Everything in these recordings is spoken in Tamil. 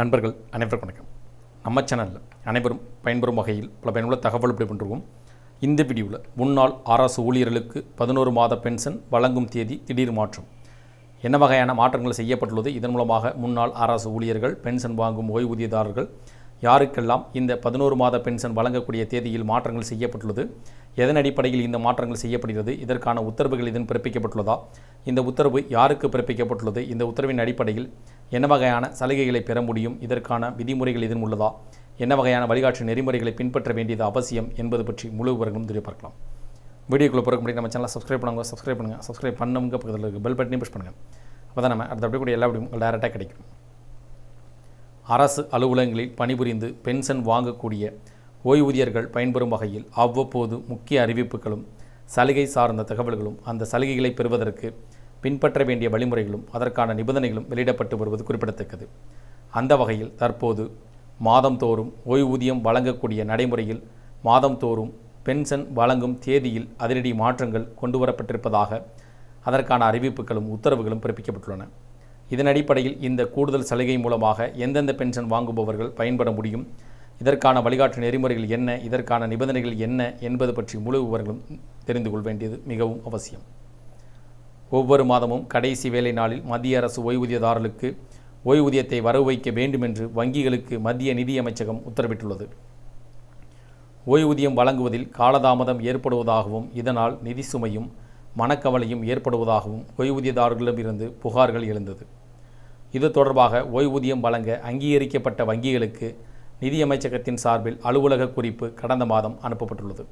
நண்பர்கள் அனைவருக்கும் வணக்கம். நம்ம சேனலில் அனைவரும் பயன்பெறும் வகையில் பல பயனுள்ள தகவல் இப்படி பண்ணுறோம் இந்த வீடியோவில் முன்னாள் அரசு ஊழியர்களுக்கு பதினோரு மாத பென்ஷன் வழங்கும் தேதி திடீர் மாற்றம். என்ன வகையான மாற்றங்கள் செய்யப்பட்டுள்ளது? இதன் மூலமாக முன்னாள் அரசு ஊழியர்கள் பென்ஷன் வாங்கும் ஓய்வூதியதாரர்கள் யாருக்கெல்லாம் இந்த பதினோரு மாத பென்ஷன் வழங்கக்கூடிய தேதியில் மாற்றங்கள் செய்யப்பட்டுள்ளது? எதன் அடிப்படையில் இந்த மாற்றங்கள் செய்யப்படுகிறது? இதற்கான உத்தரவுகள் இதன் பிறப்பிக்கப்பட்டுள்ளதா? இந்த உத்தரவு யாருக்கு பிறப்பிக்கப்பட்டுள்ளது? இந்த உத்தரவின் அடிப்படையில் என்ன வகையான சலுகைகளை பெற முடியும்? இதற்கான விதிமுறைகள் இதன் உள்ளதா? என்ன வகையான வழிகாட்டு நெறிமுறைகளை பின்பற்ற வேண்டியது அவசியம் என்பது பற்றி முழு விவரங்களும் தெரிய பார்க்கலாம். வீடியோக்குள்ளே பிறக்க முடியும் நம்ம சேனலை சப்ஸ்கிரைப் பண்ணுங்க சப்ஸ்கிரைப் பண்ணுங்கள் சப்ஸ்கிரைப் பண்ணுங்க பக்கத்தில் இருக்க பெல் பட்டனையும் புஷ் பண்ணுங்கள் அப்போ தான் நம்ம அடுத்த அப்படி கூட எல்லா வீடியும் டேரெக்டாக கிடைக்கும். அரசு அலுவலகங்களில் பணிபுரிந்து பென்ஷன் வாங்கக்கூடிய ஓய்வூதியர்கள் பயன்பெறும் வகையில் அவ்வப்போது முக்கிய அறிவிப்புகளும் சலுகை சார்ந்த தகவல்களும் அந்த சலுகைகளை பெறுவதற்கு பின்பற்ற வேண்டிய வழிமுறைகளும் அதற்கான நிபந்தனைகளும் வெளியிடப்பட்டு வருவது குறிப்பிடத்தக்கது. அந்த வகையில் தற்போது மாதந்தோறும் ஓய்வூதியம் வழங்கக்கூடிய நடைமுறையில் மாதந்தோறும் பென்ஷன் வழங்கும் தேதியில் அதிரடி மாற்றங்கள் கொண்டுவரப்பட்டிருப்பதாக அதற்கான அறிவிப்புகளும் உத்தரவுகளும் பிறப்பிக்கப்பட்டுள்ளன. இதன் அடிப்படையில் இந்த கூடுதல் சலுகை மூலமாக எந்தெந்த பென்ஷன் வாங்குபவர்கள் பயன்பட முடியும் இதற்கான வழிகாட்டு நெறிமுறைகள் என்ன? இதற்கான நிபந்தனைகள் என்ன? என்பது பற்றி முழு விவரங்களும் தெரிந்து கொள்ள வேண்டியது மிகவும் அவசியம். ஒவ்வொரு மாதமும் கடைசி வேலை நாளில் மத்திய அரசு ஓய்வூதியதாரர்களுக்கு ஓய்வூதியத்தை வரவு வைக்க வேண்டும் என்று வங்கிகளுக்கு மத்திய நிதியமைச்சகம் உத்தரவிட்டுள்ளது. ஓய்வூதியம் வழங்குவதில் காலதாமதம் ஏற்படுவதாகவும் இதனால் நிதி சுமையும் மனக்கவலையும் ஏற்படுவதாகவும் ஓய்வூதியதாரர்களிடமிருந்து புகார்கள் எழுந்தது. இது தொடர்பாக ஓய்வூதியம் வழங்க அங்கீகரிக்கப்பட்ட வங்கிகளுக்கு நிதியமைச்சகத்தின் சார்பில் அலுவலக குறிப்பு கடந்த மாதம் அனுப்பப்பட்டுள்ளது.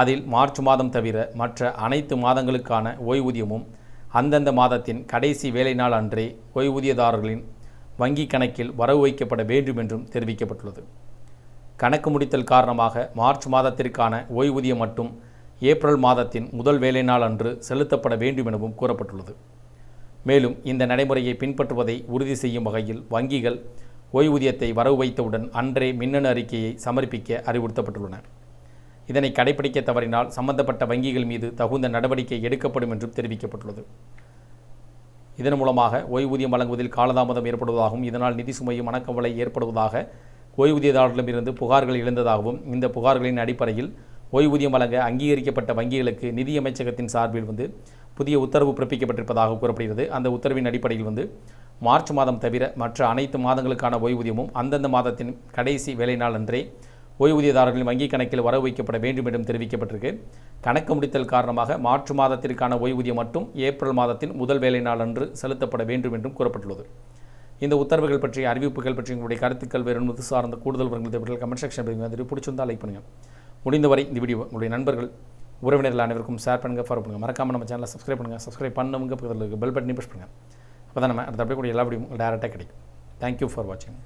அதில் மார்ச் மாதம் தவிர மற்ற அனைத்து மாதங்களுக்கான ஓய்வூதியமும் அந்தந்த மாதத்தின் கடைசி வேலை நாள் அன்றே ஓய்வூதியதாரர்களின் வங்கி கணக்கில் வரவு வைக்கப்பட வேண்டும் என்றும் தெரிவிக்கப்பட்டுள்ளது. கணக்கு முடித்தல் காரணமாக மார்ச் மாதத்திற்கான ஓய்வூதியம் மட்டும் ஏப்ரல் மாதத்தின் முதல் வேலை நாள் அன்று செலுத்தப்பட வேண்டும் எனவும் கூறப்பட்டுள்ளது. மேலும் இந்த நடைமுறையை பின்பற்றுவதை உறுதி செய்யும் வகையில் வங்கிகள் ஓய்வூதியத்தை வரவு வைத்தவுடன் அன்றே மின்னணு அறிக்கையை சமர்ப்பிக்க அறிவுறுத்தப்பட்டுள்ளன. இதனை கடைபிடிக்க தவறினால் சம்பந்தப்பட்ட வங்கிகள் மீது தகுந்த நடவடிக்கை எடுக்கப்படும் என்றும் தெரிவிக்கப்பட்டுள்ளது. இதன் மூலமாக ஓய்வூதியம் வழங்குவதில் காலதாமதம் ஏற்படுவதாகவும் இதனால் நிதி சுமையும் மனக்கவலை ஏற்படுவதாக ஓய்வூதியதாரர்களிடமிருந்து புகார்கள் எழுந்ததாகவும் இந்த புகார்களின் அடிப்படையில் ஓய்வூதியம் வழங்க அங்கீகரிக்கப்பட்ட வங்கிகளுக்கு நிதியமைச்சகத்தின் சார்பில் வந்து புதிய உத்தரவு பிறப்பிக்கப்பட்டிருப்பதாக கூறப்படுகிறது. அந்த உத்தரவின் அடிப்படையில் வந்து மார்ச் மாதம் தவிர மற்ற அனைத்து மாதங்களுக்கான ஓய்வூதியமும் அந்தந்த மாதத்தின் கடைசி வேலை நாள் அன்றே ஓய்வூதியதாரர்களின் வங்கிக் கணக்கில் வரவு வைக்கப்பட வேண்டும் என்றும் தெரிவிக்கப்பட்டிருக்கு. கணக்கு முடித்தல் காரணமாக மார்ச் மாதத்திற்கான ஓய்வூதியம் மட்டும் ஏப்ரல் மாதத்தின் முதல் வேலை நாள் அன்று செலுத்தப்பட வேண்டும் என்றும் கூறப்பட்டுள்ளது. இந்த உத்தரவுகள் பற்றிய அறிவிப்புகள் பற்றி உங்களுடைய கருத்துக்கள் வேறு இது சார்ந்த கூடுதல் விவரங்கள் தேவைகள் கமெண்ட் செக்ஷன் பதிவு பிடிச்சிருந்தால் லைக் பண்ணுங்கள் முடிந்தவரை இந்த வீடியோ உங்களுடைய நண்பர்கள் உறவினர்கள் அனைவருக்கும் ஷேர் பண்ணுங்கள் ஃபாலோ பண்ணுங்கள் மறக்காமல் நம்ம சேனலை சப்ஸ்கிரைப் பண்ணுங்கள் சப்ஸ்கிரைப் பண்ணுங்க பக்கத்தில் இருக்க பெல் பட்டனையும் ப்ரெஸ் பண்ணுங்கள் அப்போ தான் நம்ம அடுத்த அப்படியே கூட எல்லா வீடியோ டேரெக்டாக கிடைக்கும். தேங்க்யூ ஃபார் வாட்சிங்